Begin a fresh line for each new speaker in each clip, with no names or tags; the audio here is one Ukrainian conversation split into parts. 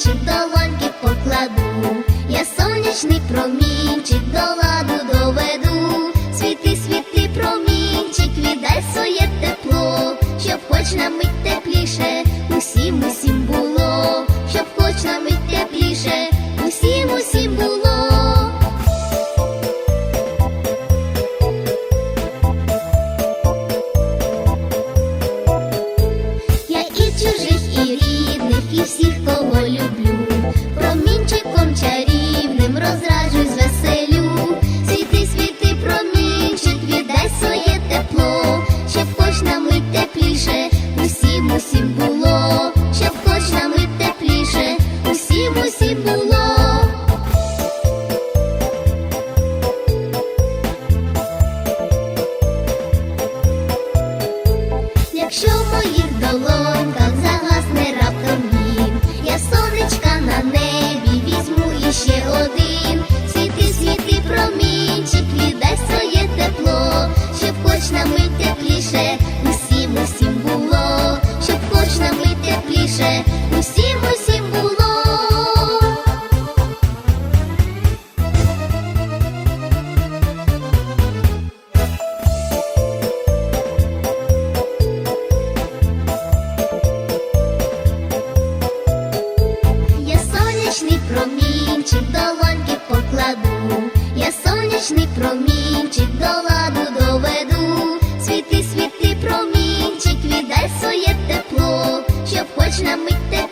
плечі долоньки покладу, я сонячний промінчик до ладу доведу, світи, світи, промінчик, віддай своє тепло, щоб хоч на мить тепліше усім усім. тепліше, усім, усім було, щоб хоч нам і тепліше, усім, усім було. Я сонячний промінчик до долоньки покладу, я сонячний промінчик до ладу. I'm with namitte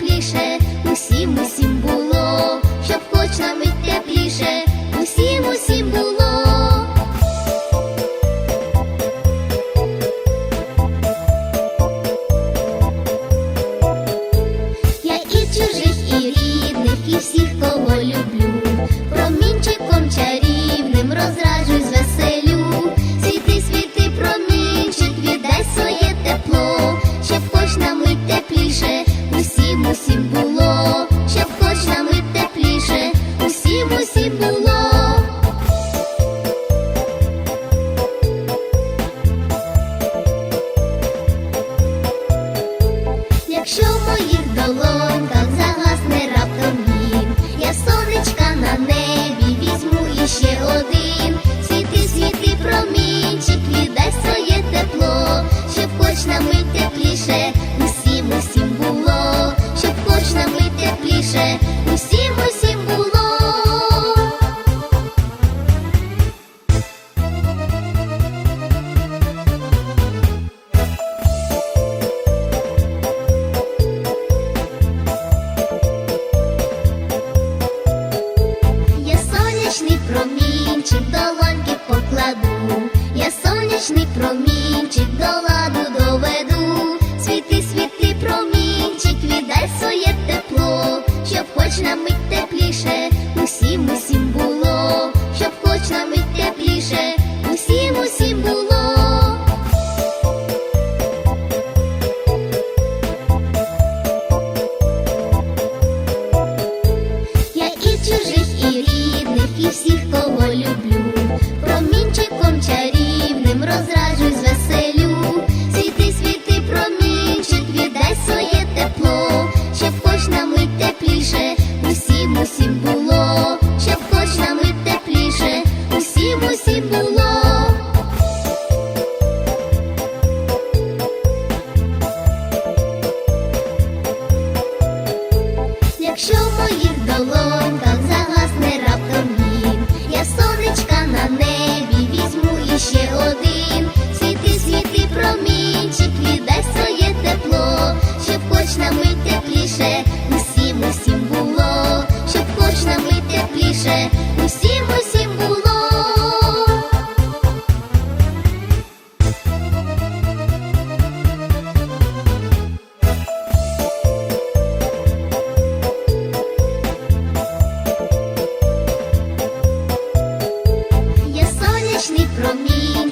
ще один, світи, світи, промінчик, віддай своє тепло, щоб хоч на мить тепліше. промінчик до ладу доведу, світи, світи, промінчик, віддай своє тепло, щоб хоч на мить тепліше, усім, усім було, щоб хоч на мить тепліше, усім, усім було. Я і чужих, і рідних, і всіх, кого люблю. ще один.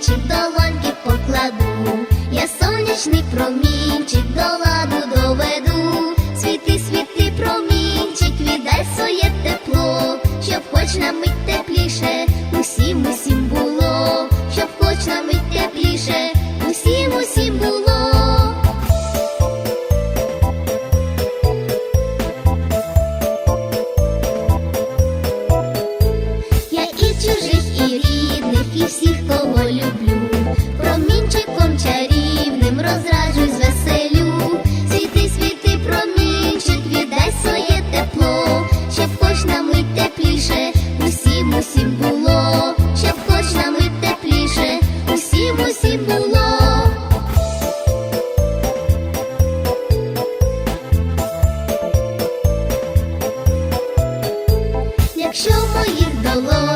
плечі в долоньки покладу, я сонячний промінь. розраджуй звеселю, світи, світи, промінчик, віддай своє тепло, щоб хоч на мить тепліше, усім, усім було, щоб хоч на тепліше, усім, усім було. Якщо моїх долонях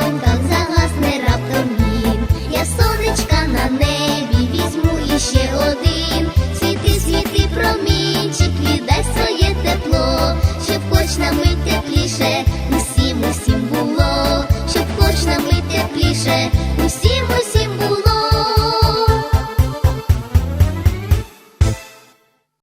тепліше,